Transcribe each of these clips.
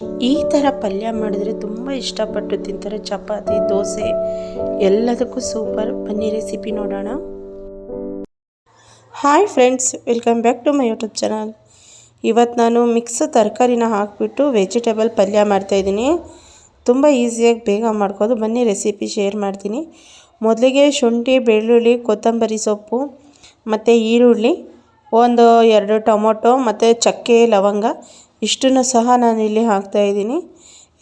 ಈ ಥರ ಪಲ್ಯ ಮಾಡಿದರೆ ತುಂಬ ಇಷ್ಟಪಟ್ಟು ತಿಂತಾರೆ ಚಪಾತಿ, ದೋಸೆ, ಎಲ್ಲದಕ್ಕೂ ಸೂಪರ್. ಬನ್ನಿ ರೆಸಿಪಿ ನೋಡೋಣ. Hi friends welcome back to my YouTube channel ಇವತ್ತು ನಾನು ಮಿಕ್ಸ್ ತರಕಾರಿನ ಹಾಕಿಬಿಟ್ಟು ವೆಜಿಟೇಬಲ್ ಪಲ್ಯ ಮಾಡ್ತಾಯಿದ್ದೀನಿ ತುಂಬ ಈಸಿಯಾಗಿ ಬೇಗ ಮಾಡ್ಕೋದು ಬನ್ನಿ ರೆಸಿಪಿ ಶೇರ್ ಮಾಡ್ತೀನಿ. ಮೊದಲಿಗೆ ಶುಂಠಿ, ಬೆಳ್ಳುಳ್ಳಿ, ಕೊತ್ತಂಬರಿ ಸೊಪ್ಪು, ಮತ್ತು ಈರುಳ್ಳಿ, ಒಂದು ಎರಡು ಟೊಮೊಟೊ, ಮತ್ತು ಚಕ್ಕೆ, ಲವಂಗ ಇಷ್ಟನ್ನು ಸಹ ನಾನಿಲ್ಲಿ ಹಾಕ್ತಾಯಿದ್ದೀನಿ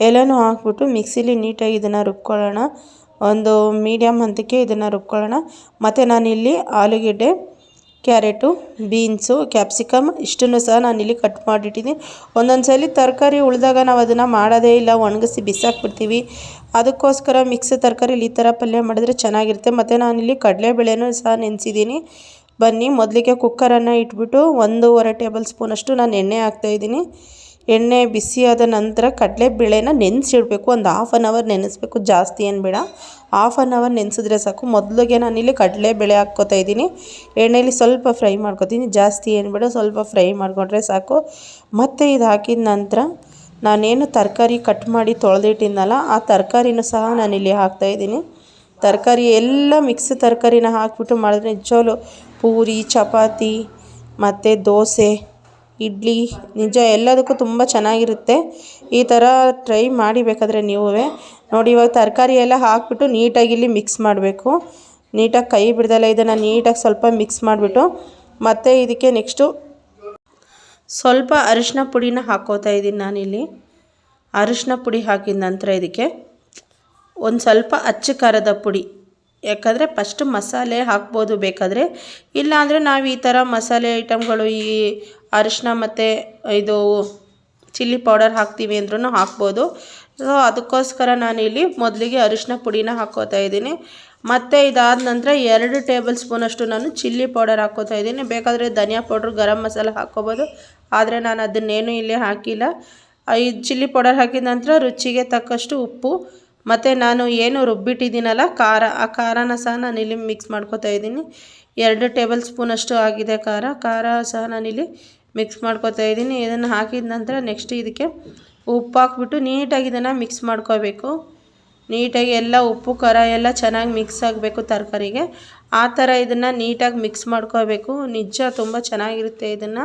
ಎಲ್ಲನೂ ಹಾಕ್ಬಿಟ್ಟು ಮಿಕ್ಸಿಲಿ ನೀಟಾಗಿ ಇದನ್ನು ರುಬ್ಕೊಳ್ಳೋಣ. ಒಂದು ಮೀಡಿಯಮ್ ಹಂತಕ್ಕೆ ಇದನ್ನು ರುಬ್ಕೊಳ್ಳೋಣ. ಮತ್ತು ನಾನಿಲ್ಲಿ ಆಲೂಗೆಡ್ಡೆ, ಕ್ಯಾರೆಟು, ಬೀನ್ಸು, ಕ್ಯಾಪ್ಸಿಕಮ್ ಇಷ್ಟನ್ನು ಸಹ ನಾನಿಲ್ಲಿ ಕಟ್ ಮಾಡಿಟ್ಟಿದ್ದೀನಿ. ಒಂದೊಂದು ಸಲ ತರಕಾರಿ ಉಳಿದಾಗ ನಾವು ಅದನ್ನು ಮಾಡೋದೇ ಇಲ್ಲ, ಒಣಗಿಸಿ ಬಿಸಾಕ್ಬಿಡ್ತೀವಿ. ಅದಕ್ಕೋಸ್ಕರ ಮಿಕ್ಸ್ ತರಕಾರಿಲಿ ಈ ಥರ ಪಲ್ಯ ಮಾಡಿದ್ರೆ ಚೆನ್ನಾಗಿರುತ್ತೆ. ಮತ್ತು ನಾನಿಲ್ಲಿ ಕಡಲೆಬೇಳೆನೂ ಸಹ ನೆನೆಸಿದ್ದೀನಿ. ಬನ್ನಿ, ಮೊದಲಿಗೆ ಕುಕ್ಕರನ್ನು ಇಟ್ಬಿಟ್ಟು ಒಂದೂವರೆ ಟೇಬಲ್ ಸ್ಪೂನಷ್ಟು ನಾನು ಎಣ್ಣೆ ಹಾಕ್ತಾಯಿದ್ದೀನಿ ಎಣ್ಣೆ ಬಿಸಿಯಾದ ನಂತರ ಕಡಲೆಬೇಳೆನ ನೆನೆಸಿಡ್ಬೇಕು. ಒಂದು ಹಾಫ್ ಆನ್ ಅವರ್ ನೆನೆಸ್ಬೇಕು. ಜಾಸ್ತಿ ಏನು ಬೇಡ. ಹಾಫ್ ಆನ್ ಅವರ್ ನೆನೆಸಿದ್ರೆ ಸಾಕು. ಮೊದಲಿಗೆ ನಾನಿಲ್ಲಿ ಕಡಲೆಬೇಳೆ ಹಾಕ್ಕೋತಾ ಇದ್ದೀನಿ. ಎಣ್ಣೆಯಲ್ಲಿ ಸ್ವಲ್ಪ ಫ್ರೈ ಮಾಡ್ಕೊತೀನಿ. ಜಾಸ್ತಿ ಏನು ಬೇಡ, ಸ್ವಲ್ಪ ಫ್ರೈ ಮಾಡಿಕೊಂಡ್ರೆ ಸಾಕು. ಮತ್ತು ಇದು ಹಾಕಿದ ನಂತರ ನಾನೇನು ತರಕಾರಿ ಕಟ್ ಮಾಡಿ ತೊಳೆದಿಟ್ಟಿದ್ನಲ್ಲ, ಆ ತರಕಾರಿನೂ ಸಹ ನಾನಿಲ್ಲಿ ಹಾಕ್ತಾಯಿದ್ದೀನಿ ತರಕಾರಿ ಎಲ್ಲ ಮಿಕ್ಸ್ ತರಕಾರಿನ ಹಾಕ್ಬಿಟ್ಟು ಮಾಡಿದ್ರೆ ನಿಜವಾಗ್ಲೂ ಪೂರಿ, ಚಪಾತಿ ಮತ್ತು ದೋಸೆ, ಇಡ್ಲಿ, ನಿಜ ಎಲ್ಲದಕ್ಕೂ ತುಂಬ ಚೆನ್ನಾಗಿರುತ್ತೆ. ಈ ಥರ ಟ್ರೈ ಮಾಡಿ ಬೇಕಾದರೆ ನೀವೂ. ನೋಡಿ, ಇವಾಗ ತರಕಾರಿ ಎಲ್ಲ ಹಾಕಿಬಿಟ್ಟು ನೀಟಾಗಿ ಇಲ್ಲಿ ಮಿಕ್ಸ್ ಮಾಡಬೇಕು. ನೀಟಾಗಿ ಕೈ ಬಿಡ್ದಲ್ಲ, ಇದನ್ನು ನೀಟಾಗಿ ಸ್ವಲ್ಪ ಮಿಕ್ಸ್ ಮಾಡಿಬಿಟ್ಟು ಮತ್ತು ಇದಕ್ಕೆ ನೆಕ್ಸ್ಟು ಸ್ವಲ್ಪ ಅರಿಶಿನ ಪುಡಿನ ಹಾಕೋತಾ ಇದ್ದೀನಿ ನಾನಿಲ್ಲಿ. ಅರಿಶಿನ ಪುಡಿ ಹಾಕಿದ ನಂತರ ಇದಕ್ಕೆ ಒಂದು ಸ್ವಲ್ಪ ಅಚ್ಚ ಖಾರದ ಪುಡಿ. ಯಾಕಂದರೆ ಫಸ್ಟ್ ಮಸಾಲೆ ಹಾಕ್ಬೋದು ಬೇಕಾದರೆ. ಇಲ್ಲಾಂದರೆ ನಾವು ಈ ಥರ ಮಸಾಲೆ ಐಟಮ್ಗಳು ಈ ಅರಿಶಿನ ಮತ್ತು ಇದು ಚಿಲ್ಲಿ ಪೌಡರ್ ಹಾಕ್ತೀವಿ ಅಂದ್ರೂ ಹಾಕ್ಬೋದು. ಸೊ ಅದಕ್ಕೋಸ್ಕರ ನಾನಿಲ್ಲಿ ಮೊದಲಿಗೆ ಅರಿಶಿನ ಪುಡಿನ ಹಾಕೋತಾ ಇದ್ದೀನಿ. ಮತ್ತು ಇದಾದ ನಂತರ ಎರಡು ಟೇಬಲ್ ಸ್ಪೂನಷ್ಟು ನಾನು ಚಿಲ್ಲಿ ಪೌಡರ್ ಹಾಕೋತಾ ಇದ್ದೀನಿ. ಬೇಕಾದರೆ ಧನಿಯಾ ಪೌಡ್ರ್ ಗರಂ ಮಸಾಲ ಹಾಕ್ಕೋಬೋದು ಆದರೆ ನಾನು ಅದನ್ನೇನು ಇಲ್ಲಿ ಹಾಕಿಲ್ಲ. ಈ ಚಿಲ್ಲಿ ಪೌಡರ್ ಹಾಕಿದ ನಂತರ ರುಚಿಗೆ ತಕ್ಕಷ್ಟು ಉಪ್ಪು ಮತ್ತು ನಾನು ಏನು ರುಬ್ಬಿಟ್ಟಿದ್ದೀನಲ್ಲ, ಖಾರ, ಆ ಖಾರನ ಸಹ ನಾನಿಲ್ಲಿ ಮಿಕ್ಸ್ ಮಾಡ್ಕೋತಾ ಇದ್ದೀನಿ. ಎರಡು ಟೇಬಲ್ ಸ್ಪೂನಷ್ಟು ಆಗಿದೆ ಖಾರ ಖಾರ ಸಹ ನಾನಿಲ್ಲಿ ಮಿಕ್ಸ್ ಮಾಡ್ಕೋತಾ ಇದ್ದೀನಿ. ಇದನ್ನು ಹಾಕಿದ ನಂತರ ನೆಕ್ಸ್ಟ್ ಇದಕ್ಕೆ ಉಪ್ಪು ಹಾಕ್ಬಿಟ್ಟು ನೀಟಾಗಿ ಇದನ್ನು ಮಿಕ್ಸ್ ಮಾಡ್ಕೋಬೇಕು. ನೀಟಾಗಿ ಎಲ್ಲ ಉಪ್ಪು, ಖಾರ ಎಲ್ಲ ಚೆನ್ನಾಗಿ ಮಿಕ್ಸ್ ಆಗಬೇಕು ತರಕಾರಿಗೆ. ಆ ಥರ ಇದನ್ನು ನೀಟಾಗಿ ಮಿಕ್ಸ್ ಮಾಡ್ಕೋಬೇಕು. ನಿಜ ತುಂಬ ಚೆನ್ನಾಗಿರುತ್ತೆ ಇದನ್ನು.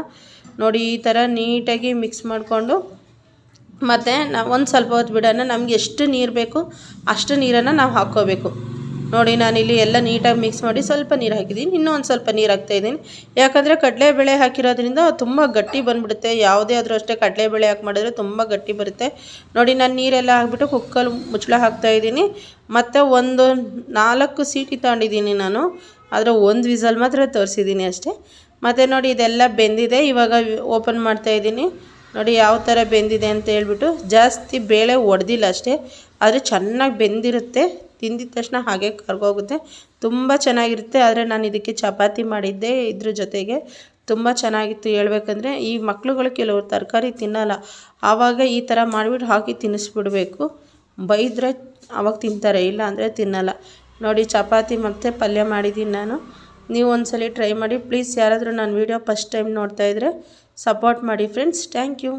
ನೋಡಿ ಈ ಥರ ನೀಟಾಗಿ ಮಿಕ್ಸ್ ಮಾಡಿಕೊಂಡು ಮತ್ತು ನಾವು ಒಂದು ಸ್ವಲ್ಪ ಹೊತ್ತು ಬಿಡೋಣ, ನಮ್ಗೆ ಎಷ್ಟು ನೀರು ಬೇಕು ಅಷ್ಟು ನೀರನ್ನು ನಾವು ಹಾಕ್ಕೋಬೇಕು. ನೋಡಿ ನಾನಿಲ್ಲಿ ಎಲ್ಲ ನೀಟಾಗಿ ಮಿಕ್ಸ್ ಮಾಡಿ ಸ್ವಲ್ಪ ನೀರು ಹಾಕಿದ್ದೀನಿ, ಇನ್ನೂ ಒಂದು ಸ್ವಲ್ಪ ನೀರು ಹಾಕ್ತಾಯಿದ್ದೀನಿ ಯಾಕಂದರೆ ಕಡಲೆಬೇಳೆ ಹಾಕಿರೋದ್ರಿಂದ ತುಂಬ ಗಟ್ಟಿ ಬಂದುಬಿಡುತ್ತೆ. ಯಾವುದೇ ಆದರೂ ಅಷ್ಟೇ ಕಡಲೆಬೇಳೆ ಹಾಕಿ ಮಾಡಿದ್ರೆ ತುಂಬ ಗಟ್ಟಿ ಬರುತ್ತೆ. ನೋಡಿ, ನಾನು ನೀರೆಲ್ಲ ಹಾಕ್ಬಿಟ್ಟು ಕುಕ್ಕಲ್ಲಿ ಮುಚ್ಚಳ ಹಾಕ್ತಾಯಿದ್ದೀನಿ ಮತ್ತು ಒಂದು ನಾಲ್ಕು ಸೀಟಿ ತಗೊಂಡಿದ್ದೀನಿ ನಾನು. ಆದರೆ ಒಂದು ವಿಸಲ್ ಮಾತ್ರ ತೋರಿಸಿದ್ದೀನಿ ಅಷ್ಟೇ. ಮತ್ತು ನೋಡಿ, ಇದೆಲ್ಲ ಬೆಂದಿದೆ. ಇವಾಗ ಓಪನ್ ಮಾಡ್ತಾಯಿದ್ದೀನಿ ನೋಡಿ ಯಾವ ಥರ ಬೆಂದಿದೆ ಅಂತ ಹೇಳ್ಬಿಟ್ಟು ಜಾಸ್ತಿ ಬೇಳೆ ಒಡೆದಿಲ್ಲ ಅಷ್ಟೇ, ಆದರೆ ಚೆನ್ನಾಗಿ ಬೆಂದಿರುತ್ತೆ. ತಿಂದಿದ ತಕ್ಷಣ ಹಾಗೆ ಕರ್ಗೋಗುತ್ತೆ. ತುಂಬ ಚೆನ್ನಾಗಿರುತ್ತೆ, ಆದರೆ ನಾನು ಇದಕ್ಕೆ ಚಪಾತಿ ಮಾಡಿದ್ದೆ ಇದ್ರ ಜೊತೆಗೆ. ತುಂಬ ಚೆನ್ನಾಗಿತ್ತು ಹೇಳ್ಬೇಕಂದ್ರೆ, ಈ ಮಕ್ಳುಗಳು ಕೆಲವರು ತರಕಾರಿ ತಿನ್ನಲ್ಲ, ಆವಾಗ ಈ ಥರ ಮಾಡಿಬಿಟ್ಟು ಹಾಕಿ ತಿನ್ನಿಸ್ಬಿಡ್ಬೇಕು. ಬೈದರೆ ಅವಾಗ ತಿಂತಾರೆ, ಇಲ್ಲ ಅಂದರೆ ತಿನ್ನಲ್ಲ. ನೋಡಿ ಚಪಾತಿ ಮತ್ತು ಪಲ್ಯ ಮಾಡಿದ್ದೀನಿ ನಾನು. ನೀವು ಒಂದ್ಸಲಿ ಟ್ರೈ ಮಾಡಿ, ಪ್ಲೀಸ್ ಯಾರಾದರೂ ನಾನು ವೀಡಿಯೋ ಫಸ್ಟ್ ಟೈಮ್ ನೋಡ್ತಾಯಿದ್ರೆ ಸಪೋರ್ಟ್ ಮಾಡಿ ಫ್ರೆಂಡ್ಸ್ ಥ್ಯಾಂಕ್ ಯು